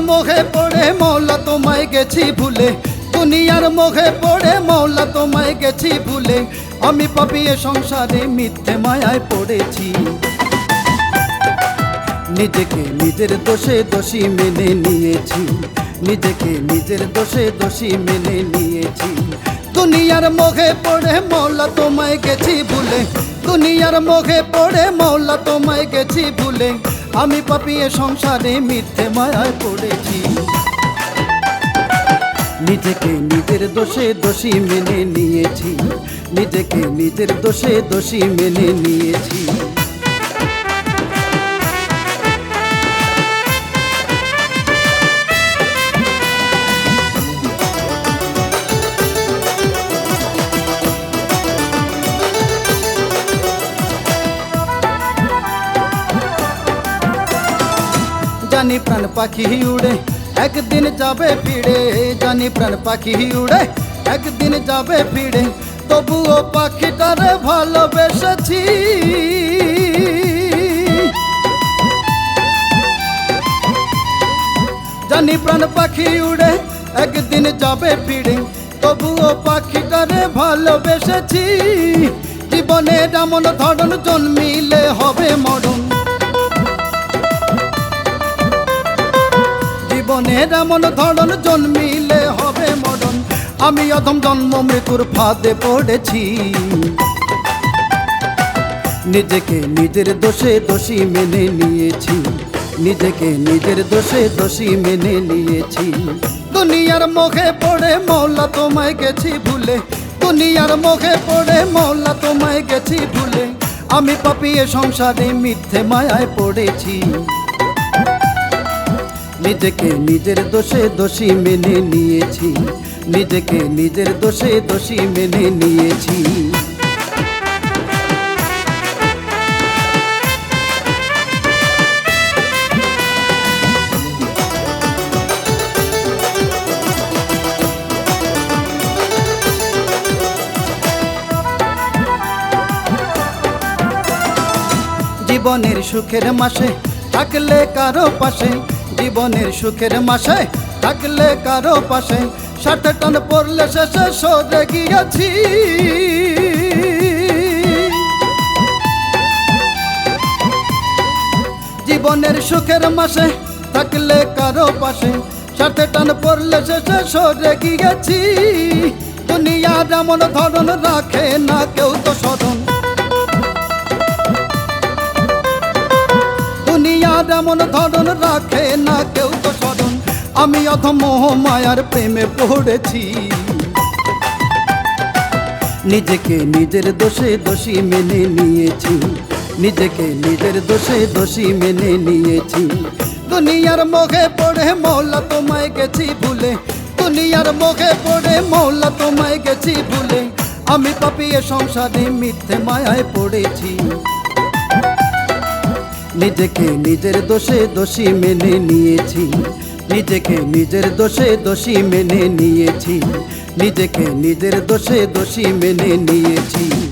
মোহে পড়ে, মৌলা তোমায় গেছি ভুলে। দুনিয়ার মোহে পড়ে, মৌলা তোমায় গেছি ভুলে। আমি পাপিয়ে সংসারে মিথ্যে মায়ায় পড়েছি। নিজেকে নিজের দোষে দোষী মেনে নিয়েছি। নিজেকে নিজের দোষে দোষী মেনে নিয়েছি। দুনিয়ার মোহে পড়ে, মৌলা তোমায় গেছি ভুলে। দুনিয়ার মোহে পড়ে, মৌলা তোমায় গেছি ভুলে। আমি পাপিয়ে সংসারে মিথ্যে মায়ায় পড়েছি। নিজেকে নিজের দোষে দোষী মেনে নিয়েছি। নিজেকে নিজের দোষে দোষী মেনে নিয়েছি। জানি প্রাণ পাখি উড়ে। একদিন যাবে ফিরে, জানি প্রাণ পাখি উড়ে। একদিন যাবে ফিরে, তবুও পাখিটারে ভালোবেসেছি। জানি প্রাণ পাখি উড়ে, একদিন যাবে ফিরে, তবুও পাখিটারে ভালোবেসেছি। জীবনে যেমন ধরন জন্মিলে জীবনের এমন ধরন, জন্মিলে হবে মরণ। আমি অধম জন্ম মৃত্যুর ফাঁদে পড়েছি। নিজেকে নিজের দোষে দোষী মেনে নিয়েছি। নিজেকে নিজের দোষে দোষী মেনে নিয়েছি। দুনিয়ার মুখে পড়ে মৌলা, তোমায় গেছি ভুলে। দুনিয়ার মুখে পড়ে মৌলা, তোমায় গেছি ভুলে। আমি পাপিয়ে সংসারে মিথ্যে মায়ায় পড়েছি। নিজেকে নিজের দোষে দোষী মেনে নিয়েছি। নিজেকে নিজের দোষে দোষী মেনে নিয়েছি। জীবনের সুখের মাসে থাকলে কারও পাশে জীবনের সুখের মাসে থাকলে কারও পাশে। ষাট টন পড়লে শেষে সরে গিয়েছি। জীবনের সুখের মাসে থাকলে কারও পাশে। সাথে টান পড়লে শেষে সরে গিয়েছি। দুনিয়া যেমন ধরন রাখে না কেউ তো স্মরণ। যেমন ধরন রাখে না কেউ তো স্মরণ। আমি অধম মায়ার প্রেমে পড়েছি। নিজেকে নিজের দোষে দোষী মেনে নিয়েছি। নিজেকে নিজের দোষে দোষী মেনে নিয়েছি। দুনিয়ার মুখে পড়ে মৌলা, তোমায় গেছি ভুলে। দুনিয়ার মুখে পড়ে মৌলা, তোমায় গেছি ভুলে। আমি পাপিয়ে সংসারে মিথ্যে মায়ায় পড়েছি। নিজেকে নিজের দোষে দোষী মেনে নিয়েছি। নিজেকে নিজের দোষে দোষী মেনে নিয়েছি। নিজেকে নিজের দোষে দোষী মেনে নিয়েছি।